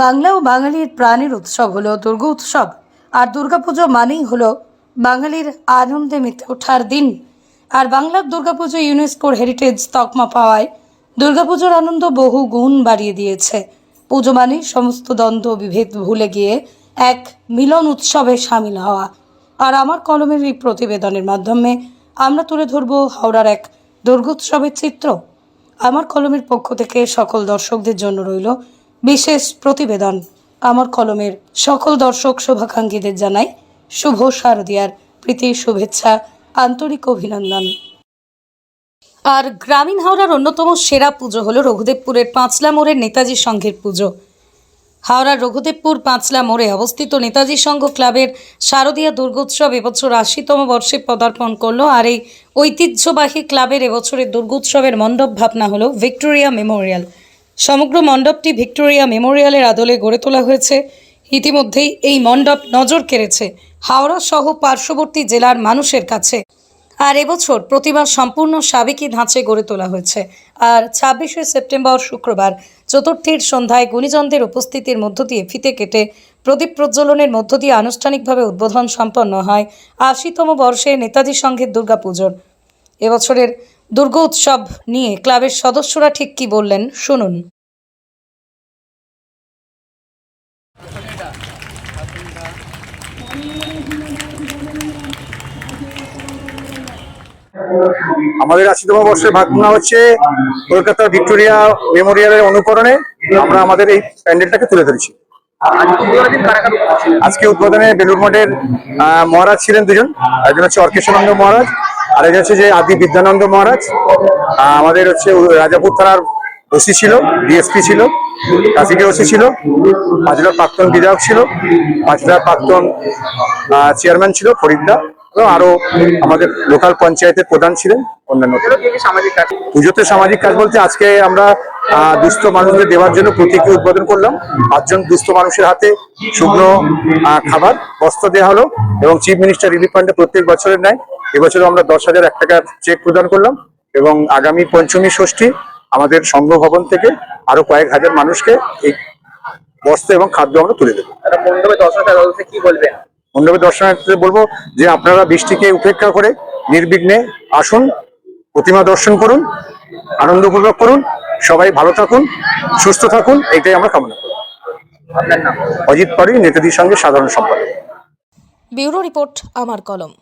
বাংলা ও বাঙালির প্রাণের উৎসব হলো দুর্গা উৎসব। আর দুর্গাপুজো মানেই হলো বাঙালির আনন্দে মেতে ওঠার দিন। আর বাংলার দুর্গাপুজো ইউনেস্কোর হেরিটেজ তকমা পাওয়ায় দুর্গাপুজোর আনন্দ বহু গুণ বাড়িয়ে দিয়েছে। পুজো মানে সমস্ত দ্বন্দ্ব বিভেদ ভুলে গিয়ে এক মিলন উৎসবে সামিল হওয়া। আর আমার কলমের এই প্রতিবেদনের মাধ্যমে আমরা তুলে ধরবো হাওড়ার এক দুর্গোৎসবের চিত্র। আমার কলমের পক্ষ থেকে সকল দর্শকদের জন্য রইল বিশেষ প্রতিবেদন আমার কলমের সকল দর্শক শুভাকাঙ্ক্ষীদের জানাই শুভ শারদিয়ার প্রীতি, শুভেচ্ছা, আন্তরিক অভিনন্দন। আর গ্রামীণ হাওড়ার অন্যতম সেরা পুজো হলো রঘুদেবপুরের পাঁচলা মোড়ের নেতাজি সংঘের পুজো। হাওড়ার রঘুদেবপুর পাঁচলা মোড়ে অবস্থিত নেতাজি সংঘ ক্লাবের শারদীয়া দুর্গোৎসব এবছর আশিতম বর্ষে পদার্পণ করল আর এই ঐতিহ্যবাহী ক্লাবের এবছরের দুর্গোৎসবের মণ্ডপ ভাবনা হলো ভিক্টোরিয়া মেমোরিয়াল। সমগ্র মণ্ডপটি ভিক্টোরিয়া মেমোরিয়ালের আদলে গড়ে তোলা হয়েছে। ইতিমধ্যেই এই মণ্ডপ নজর কেড়েছে হাওড়া সহ পার্শ্ববর্তী জেলার মানুষের কাছে। আর এবছর প্রতিমা সম্পূর্ণ সাবেকি ধাঁচে গড়ে তোলা হয়েছে। আর ছাব্বিশে সেপ্টেম্বর শুক্রবার চতুর্থীর সন্ধ্যায় গুণীজনদের উপস্থিতির মধ্য দিয়ে ফিতে কেটে প্রদীপ প্রজ্বলনের মধ্য দিয়ে আনুষ্ঠানিকভাবে উদ্বোধন সম্পন্ন হয় আশিতম বর্ষে নেতাজি সংঘের দুর্গাপুজোর। এবছরের দুর্গা উৎসব নিয়ে ক্লাবের সদস্যরা ঠিক কি বললেন, শুনুন। আমাদের আশিতম বর্ষের ভাবনা হচ্ছে কলকাতার ভিক্টোরিয়া মেমোরিয়ালের অনুকরণে। আমরা আমাদের এই প্যান্ডেলটাকে তুলে ধরেছি। আজকে উদ্বোধনে বেলুর মঠের মহারাজ ছিলেন দুজন। একজন হচ্ছে অর্কেশানন্দ মহারাজ আর একজন হচ্ছে যে আদি বিদ্যানন্দ মহারাজ আমাদের হচ্ছে রাজাপুর থানার ওসি ছিল, ডিএসপি ছিল কাশিকে ওসি ছিল, পাঁচলার প্রাক্তন বিধায়ক ছিল, পাঁচলার প্রাক্তন চেয়ারম্যান ছিল ফরিদদা, এবং আরও আমাদের লোকাল পঞ্চায়েতের প্রধান ছিলেন অন্যান্য। পুজোতে সামাজিক কাজ বলতে আজকে আমরা দুস্থ মানুষদের দেওয়ার জন্য প্রতীকী উদ্বোধন করলাম। পাঁচজন দুস্থ মানুষের হাতে শুকনো খাবার, বস্ত্র দেওয়া হলো এবং চিফ মিনিস্টার রিলিফ ফান্ডে প্রত্যেক বছরের ন্যায় এবছরও আমরা দশ হাজার এক টাকার চেক প্রদান করলাম এবং আগামী পঞ্চমী ষষ্ঠী আমাদের সংঘ ভবন থেকে আরও কয়েক হাজার মানুষকে এই বস্ত্র এবং খাদ্য আমরা তুলে দেবো। মণ্ডপে তাদেরকে কি বলবেন? মণ্ডপে দর্শনার্থীদের বলব যে আপনারা বৃষ্টিকে উপেক্ষা করে নির্বিঘ্নে আসুন প্রতিমা দর্শন করুন আনন্দ উপভোগ করুন সবাই ভালো থাকুন সুস্থ থাকুন এটাই আমরা কামনা করি। আপনার নাম? অজিত পাড়ি নেতাজির সঙ্গে সাধারণ সম্পাদক ব্যুরো রিপোর্ট আমার কলম।